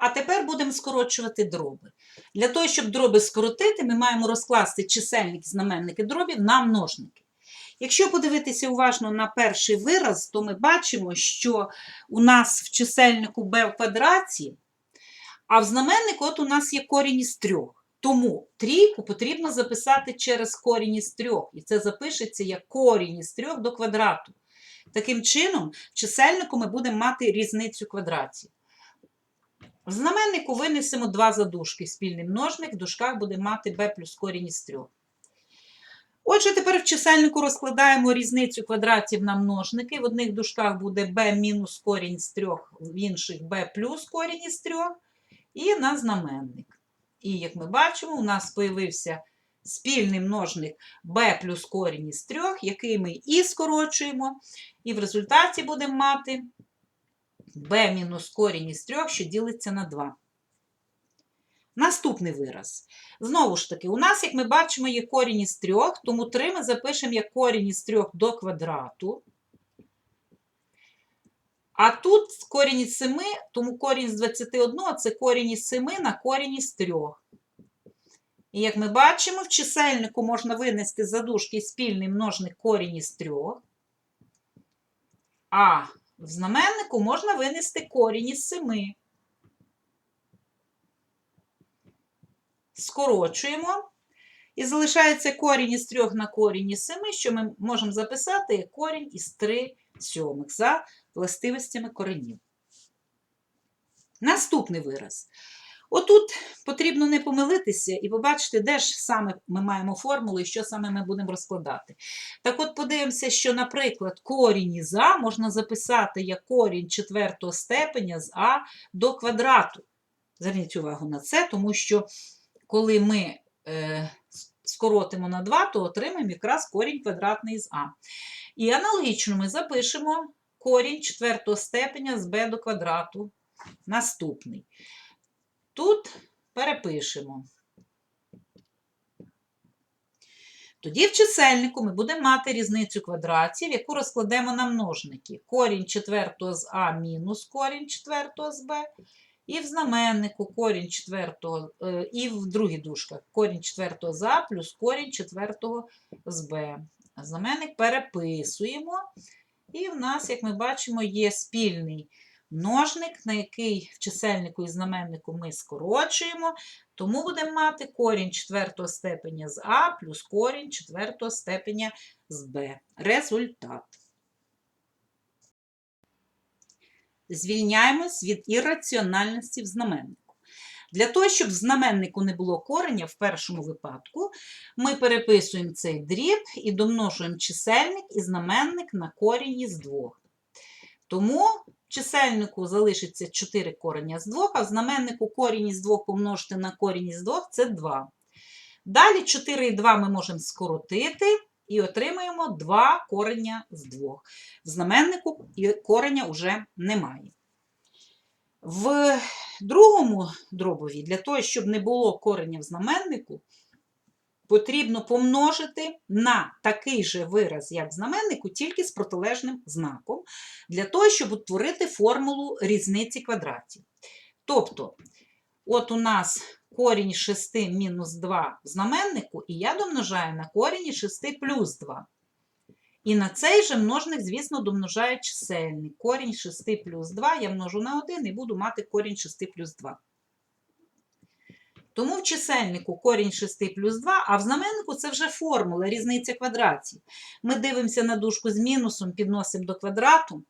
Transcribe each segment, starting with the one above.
А тепер будемо скорочувати дроби. Для того, щоб дроби скоротити, ми маємо розкласти чисельник і знаменники дробів на множники. Якщо подивитися уважно на перший вираз, то ми бачимо, що у нас в чисельнику b в квадраті, а в знаменнику от у нас є корінь із трьох. Тому трійку потрібно записати через корінь із трьох. І це запишеться як корінь із трьох до квадрату. Таким чином, в чисельнику ми будемо мати різницю квадратів. В знаменнику винесемо два задушки, спільний множник, в дужках буде мати b плюс корінь із трьох. Отже, тепер в чисельнику розкладаємо різницю квадратів на множники. В одних дужках буде b мінус корінь з трьох, в інших b плюс корінь із трьох, і на знаменник. І, як ми бачимо, у нас з'явився спільний множник b плюс корінь із трьох, який ми і скорочуємо, і в результаті будемо мати b мінус корінь із трьох, що ділиться на 2. Наступний вираз. Знову ж таки, у нас, як ми бачимо, є корінь із трьох, тому 3 ми запишемо як корінь із трьох до квадрату. А тут корінь із 7, тому корінь з 21 це корінь із 7 на корінь із 3. І як ми бачимо, в чисельнику можна винести за дужки спільний множник корінь із 3. А в знаменнику можна винести корінь із 7. Скорочуємо. І залишається корінь із 3 на корінь із 7, що ми можемо записати як корінь із 3 сьомих за властивостями коренів. Наступний вираз. Отут потрібно не помилитися і побачити, де ж саме ми маємо формулу і що саме ми будемо розкладати. Так от подивимося, що, наприклад, корінь із А можна записати як корінь четвертого степеня з А до квадрату. Зверніть увагу на це, тому що коли ми е, скоротимо на 2, то отримаємо якраз корінь квадратний з А. І аналогічно ми запишемо корінь четвертого степеня з b до квадрату. Наступний. Тут перепишемо. Тоді в чисельнику ми будемо мати різницю квадратів, яку розкладемо на множники. Корінь четвертого з А мінус корінь четвертого з Б. І в знаменнику корінь четвертого, е, і в другій дужках корінь четвертого з А плюс корінь четвертого з Б. Знаменник переписуємо. І в нас, як ми бачимо, є спільний множник, на який в чисельнику і знаменнику ми скорочуємо. Тому будемо мати корінь четвертого степеня з А плюс корінь четвертого степеня з Б. Результат. Звільняємось від ірраціональності в знаменнику. Для того, щоб в знаменнику не було кореня, в першому випадку, ми переписуємо цей дріб і домножуємо чисельник і знаменник на корінь із двох. Тому чисельнику залишиться 4 кореня з 2, а в знаменнику корінь із 2 помножити на корінь із 2 це 2. Далі 4 і 2 ми можемо скоротити і отримаємо 2 кореня з 2. В знаменнику кореня вже немає. В другому дробові, для того, щоб не було кореня в знаменнику, потрібно помножити на такий же вираз, як знаменнику, тільки з протилежним знаком, для того, щоб утворити формулу різниці квадратів. Тобто, от у нас корінь 6 мінус 2 в знаменнику, і я домножаю на корінь 6 плюс 2. І на цей же множник, звісно, домножаю чисельник. Корінь 6 плюс 2 я множу на 1 і буду мати корінь 6 плюс 2. Тому в чисельнику корінь 6 плюс 2, а в знаменнику це вже формула різниця квадратів. Ми дивимося на дужку з мінусом, підносимо до квадрату.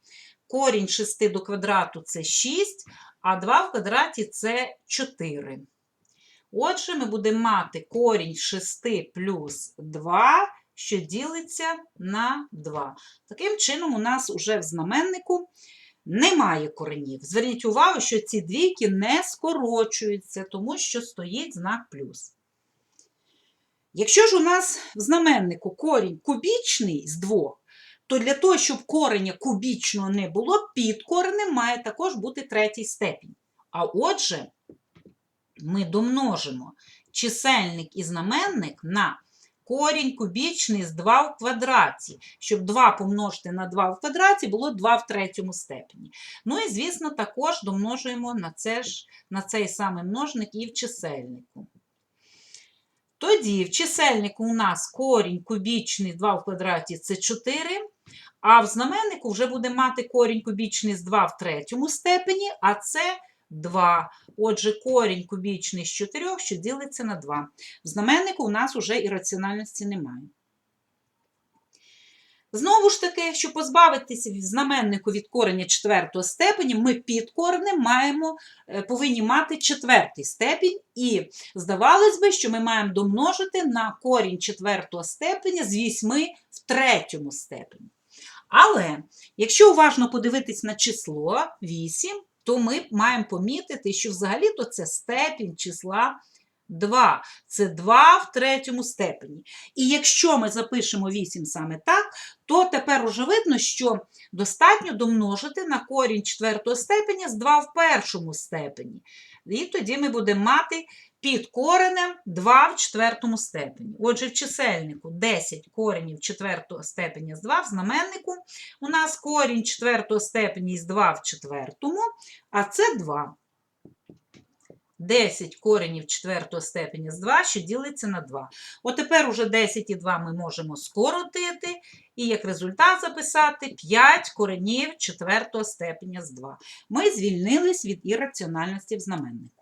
Корінь 6 до квадрату це 6, а 2 в квадраті це 4. Отже, ми будемо мати корінь 6 плюс 2 що ділиться на 2. Таким чином, у нас уже в знаменнику немає коренів. Зверніть увагу, що ці двійки не скорочуються, тому що стоїть знак плюс. Якщо ж у нас в знаменнику корінь кубічний з 2, то для того, щоб кореня кубічного не було, під коренем має також бути третій степінь. А отже, ми домножимо чисельник і знаменник на корінь кубічний з 2 в квадраті, щоб 2 помножити на 2 в квадраті було 2 в третьому степені. Ну і, звісно, також домножуємо на, це ж, на цей самий множник і в чисельнику. Тоді в чисельнику у нас корінь кубічний 2 в квадраті це 4, а в знаменнику вже буде мати корінь кубічний з 2 в третьому степені, а це 2. Отже, корінь кубічний з 4, що ділиться на 2. В знаменнику у нас вже і раціональності немає. Знову ж таки, щоб позбавитися від знаменнику від кореня четвертого степені, ми під коренем маємо, е, повинні мати четвертий степінь. І здавалось би, що ми маємо домножити на корінь четвертого степеня з 8 в третьому степені. Але якщо уважно подивитись на число 8, то ми маємо помітити, що взагалі-то це степінь числа 2. Це 2 в третьому степені. І якщо ми запишемо 8 саме так, то тепер уже видно, що достатньо домножити на корінь четвертого степеня з 2 в першому степені. І тоді ми будемо мати під коренем 2 в четвертому степені. Отже, в чисельнику 10 коренів четвертого степеня з 2, в знаменнику у нас корінь четвертого степені з 2 в четвертому, а це 2. 10 коренів четвертого степеня з 2, що ділиться на 2. От тепер уже 10 і 2 ми можемо скоротити, і як результат записати 5 коренів четвертого степеня з 2. Ми звільнились від ірраціональності в знаменнику.